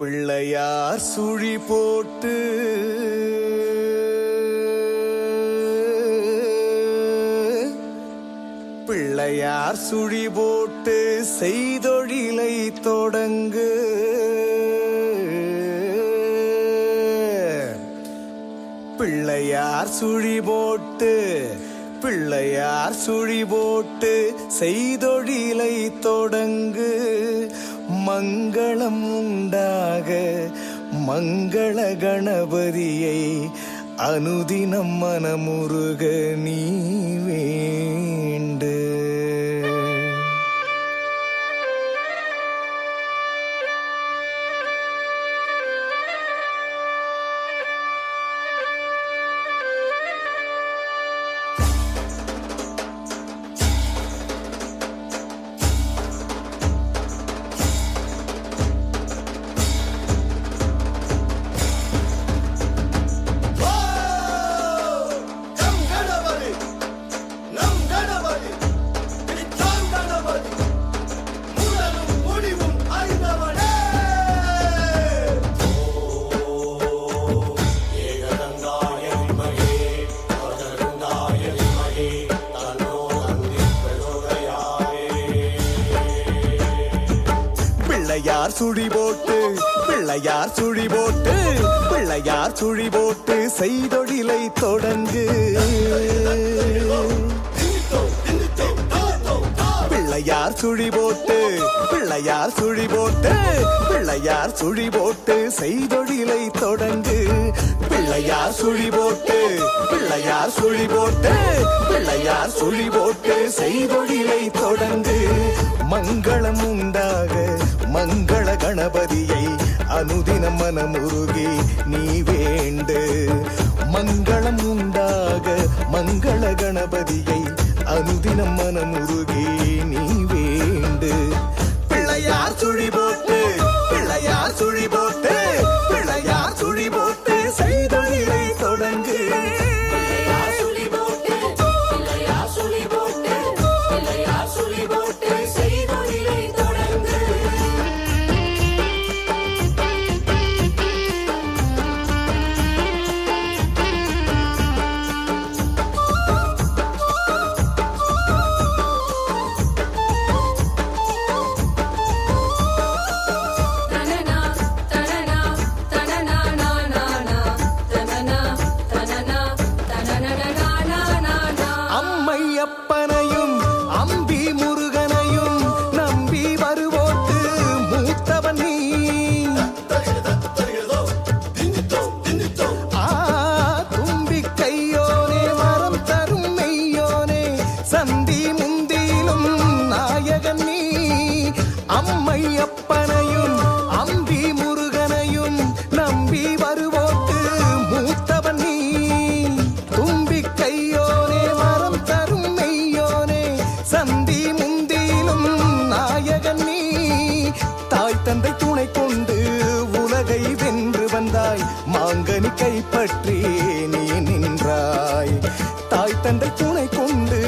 பிள்ளையார் சுழி போட்டு பிள்ளையார் சுழி போட்டு செய்தொழிலை தொடங்கு. பிள்ளையார் சுழி போட்டு பிள்ளையார் சுழி போட்டு செய்தொழிலை தொடங்கு. மங்களம் உண்டாக மங்கள கணபதியை அனுதினம் மனமுருக நீவே. சுழி போட்டு பிள்ளையார் சுழி போட்டு பிள்ளையார் சுழி போட்டு செய்தொழிலை தொடங்கு. பிள்ளையார் சுழி போட்டு பிள்ளையார் சுழி போட்டு பிள்ளையார் சுழி போட்டு செய்தொழிலை தொடங்கு. பிள்ளையார் சுழி போட்டு பிள்ளையார் சுழி போட்டு பிள்ளையார் சுழி போட்டு செய்தொழிலை தொடங்கு. மங்களம் உண்டாக மங்கள கணபதியை அனுதின மனமுருகி நீ வேண்டு. மங்களம் உண்டாக மங்கள கணபதியை அனுதினம் மனமுருகி நீ பற்றி நீ நின்றாய். தாய் தந்தை துணை கொண்டு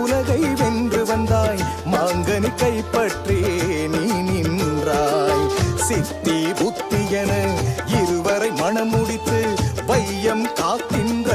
உலகை வென்று வந்தாய். மாங்கனி கைப்பற்றி நீ நின்றாய். சித்தி புத்தி என இருவரை மணமுடித்து வையம் காக்கின்ற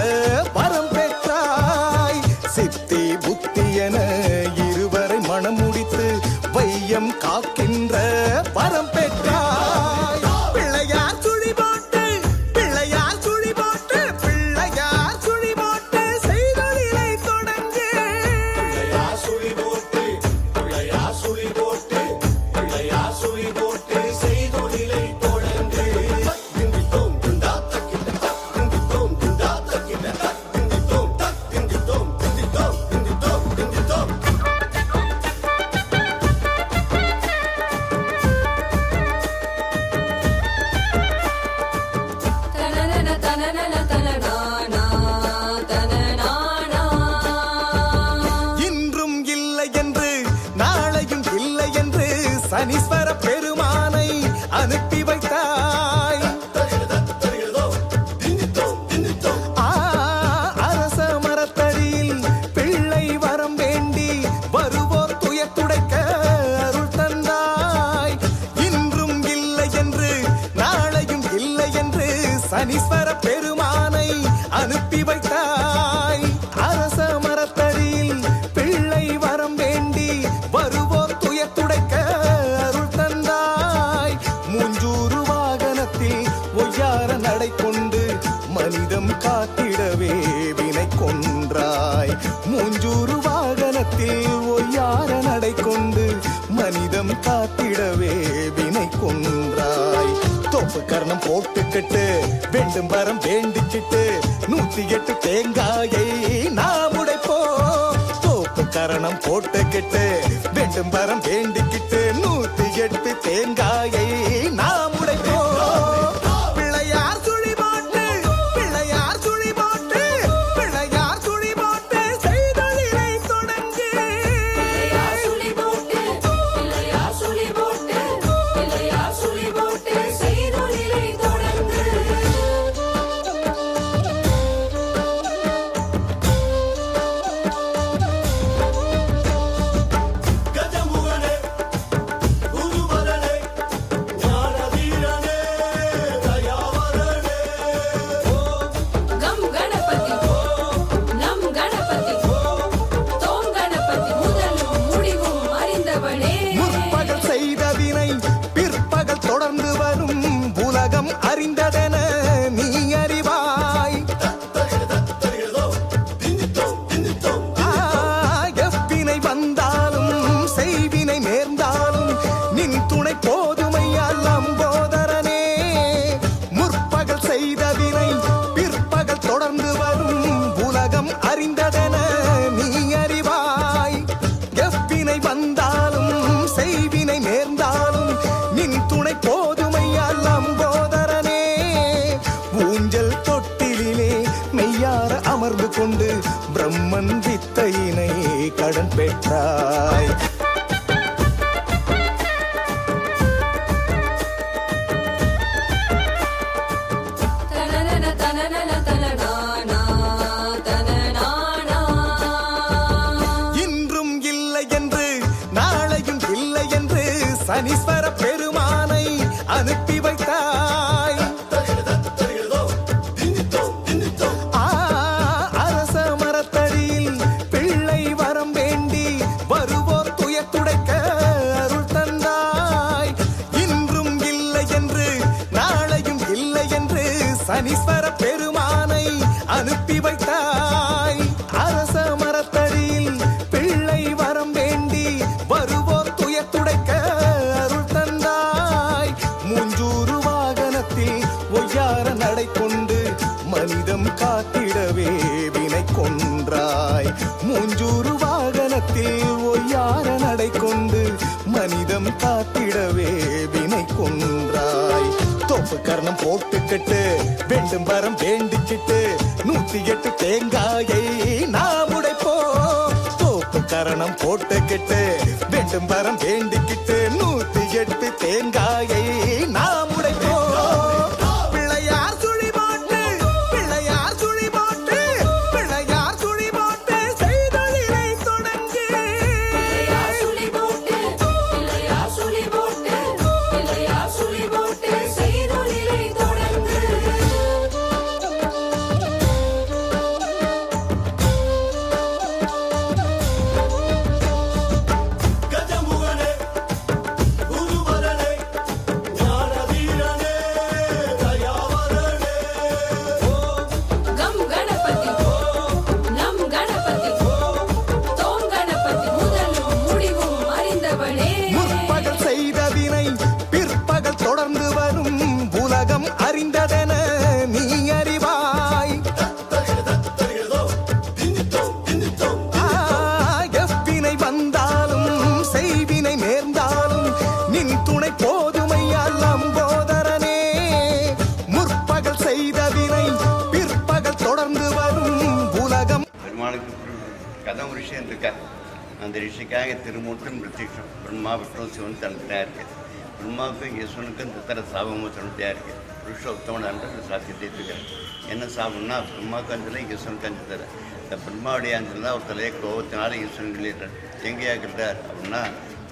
காலை கொண்டு மனிதம் காத்திடவே வினை கொன்றாய். மூஞ்சூறு வாகனத்தில் ஒய்யார நடை கொண்டு மனிதம் காத்திடவே வினை கொன்றாய். தோப்பு கர்ணம் போட்டுக்கிட்டு வேண்டும் வரம் வேண்டிக்கிட்டு நூத்தி எட்டு தேங்காயை நாம் உடைப்போம். தோப்பு கரணம் போட்டுக்கிட்டு வேண்டும் வரம் வேண்டிக்கிட்டு நூத்தி எட்டு தேங்காயை நாம் உடைப்போம். கடன் பெற்றாய். போட்டுக்கிட்டு வேண்டும் வரம் வேண்டிக்கிட்டு நூத்தி எட்டு தேங்காயை நாம் உடைப்போம். தோப்பு கரணம் போட்டுக்கிட்டு வேண்டும் வரம் வேண்டிக்கிட்டு நூத்தி எட்டு தேங்காயை விஷயம் ரிஷின்னு இருக்கார் அந்த ரிஷிக்காக திருமூர்த்தன் பிரத்யக்ஷம் பிரம்மா விஷ்ணு சிவன் தனித்தனியாக இருக்குது பிரம்மாவுக்கும் ஈஸ்வனுக்கும் தித்தர சாபமும் தனித்தையாக இருக்கு புருஷோத்தமன் அன்று சாத்தியத்தை இருக்கிறார் என்ன சாபம்னா பிரம்மாவுக்கு அஞ்சல ஈஸ்வனுக்கு அஞ்சு தர. இந்த பிரம்மாவுடைய அஞ்சல் தான் ஒரு தலையை கோபத்தினால ஈஸ்வரன் வெளியிட்டார் எங்கேயா இருக்கிறார் அப்படின்னா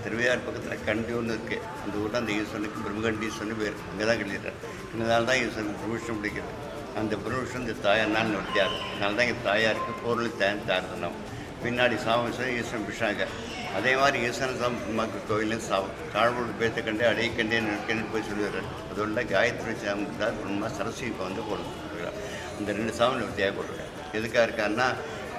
திருவையார் பக்கத்தில் கண்டியூர்னு இருக்குது அந்த ஊரில் அந்த ஈஸ்வரனுக்கு பிரம்மகண்டீஸ்வரன் பேர். அங்கே தான் கட்டிடுறார் இதனால தான் ஈஸ்வரனுக்கு புருஷம் பிடிக்கிறது. அந்த புருஷம் இந்த தாயார்னால் நடத்தியார் அதனால தான் இங்கே தாயாருக்கு பொருள் தயார் தார்த்தனம் பின்னாடி சாமேஸ்வரன் ஈஸ்வரன் பிடிச்சாங்க. அதே மாதிரி ஈஸ்வரன் சாமி மக்கள் கோயிலையும் சாபம் தாழ்வோடு பேத்த கண்டே அடைய கண்டே நிற்கன்னு போய் சொல்லுவார் அதோட காயத்ரி சாமி தான் சரஸ்வதி இப்போ வந்து போடுறார். இந்த ரெண்டு சாமி நிறுத்தியாக எதுக்காக இருக்காருன்னா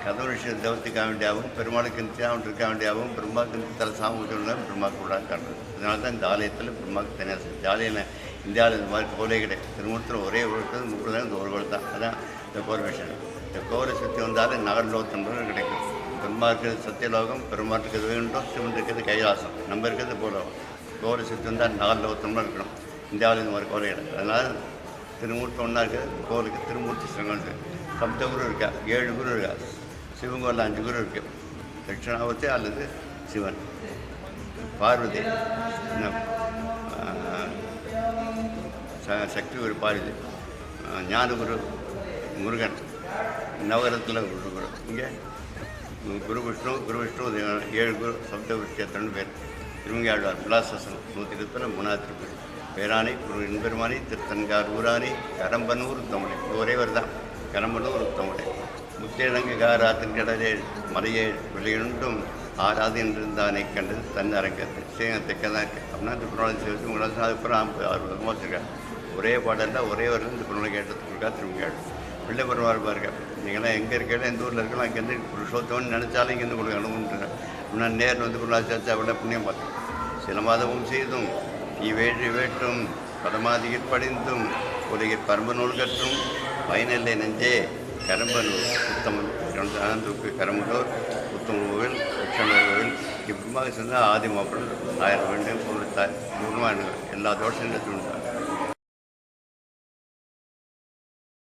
கதவு விஷயம் தவிர்த்துக்க வேண்டியாகவும் பெருமாளுக்கு நித்தியாவும் இருக்க வேண்டியாகவும் பெருமாளுக்கு தலை சாமி வச்சுருந்தாலும் பெருமாக்கு கூட காட்டுறது அதனால தான் இந்த ஆலயத்தில் பெருமாக்கு தனியாக செஞ்சு இந்த ஆலயம் இந்தியாவில் இந்த மாதிரி கோவிலே கிடையாது. திருமூர்த்தம் ஒரே ஒரு முப்பது தான் இந்த ஒரு தான் அதான் இந்த கோவில் விஷயம் இந்த கோவிலை சுற்றி வந்தாலும் நகர்லோகத்தம்பது கிடைக்கும். பெருமா இருக்கிறது சத்தியலோகம் பெருமா இருக்கிறது வேண்டும் சிவன் இருக்கிறது கைலாசம். நம்ம இருக்கிறது பூலோகம். கோவிலை சுற்றி வந்தால் நகர்லோகத்தம்பது இருக்கணும். இந்தியாவில் இந்த மாதிரி கோவில் கிடையாது அதனால் திருமூர்த்தி ஒன்றா இருக்குது. கோவிலுக்கு திருமூர்த்தி சிவன் இருக்குது சப்த குரு இருக்கா? ஏழு குரு இருக்கா? சிவங்கோவில் அஞ்சு குரு இருக்குது தட்சிணாவத்தி அல்லது சிவன். பார்வதி. சக்தி குரு பார்வதி. ஞானகுரு முருகன். நவகரத்தில் குரு குரு. இங்கே குரு விஷ்ணு குரு விஷ்ணு ஏழு குரு சப்த விஷயத்தன் பேர் திருமங்கையாழ்வார் விலாசசனம் நூற்றி இருபத்தில் மூணாவது திருப்பதி. பேராணி குரு இன்பெருமானி திருத்தன்கார் ஊராணி கரம்பனூர் தமிழை ஒரே தான். கரம்பனூர் தமிழை முத்தேழங்குகாராத்தின் கடலே மலையே வெளியுண்டும் ஆறாது என்றிருந்தானை கண்டது தன் அரங்கத்து. சேகம் தான் இருக்குது அப்படின்னா இந்த சேர்த்து அதுக்கப்புறம் ஆறு வருஷமாக வச்சுருக்காங்க. ஒரே பாடலில் ஒரே வருது இந்த புராணம் கேட்டதுக்கு இருக்கா திருமங்கையாடு பிள்ளை பெருமாள் பாருங்க. நீங்களாம் எங்கே இருக்கீங்களோ எந்த ஊரில் இருக்கலாம் அங்கேருந்து புருஷோத்தவன் நினச்சாலும் இங்கேருந்து கொடுக்க அனுபவிட்டுருங்க நான் நேரில் வந்து குருளாச்சாச்சா அவ்வளோ புண்ணியம் பார்த்தேன் சில மாதமும் செய்தும் வேற்றி வேற்றும் பதமாதியில் படிந்தும் உலகில் பரம்பு நூல் கற்றும் பயனில்லை நெஞ்சே கரம்பனூர் உத்தமன் அனந்தூக்கு கரம்பனூர் உத்தம கோவில் உச்சனர் இப்படிமாக சொன்னால் ஆதி மாப்பிடம் ஆயிரம் வேண்டும் பொருள் தாய் பூர்வானுகள் எல்லா தோஷம் தோஷங்களும்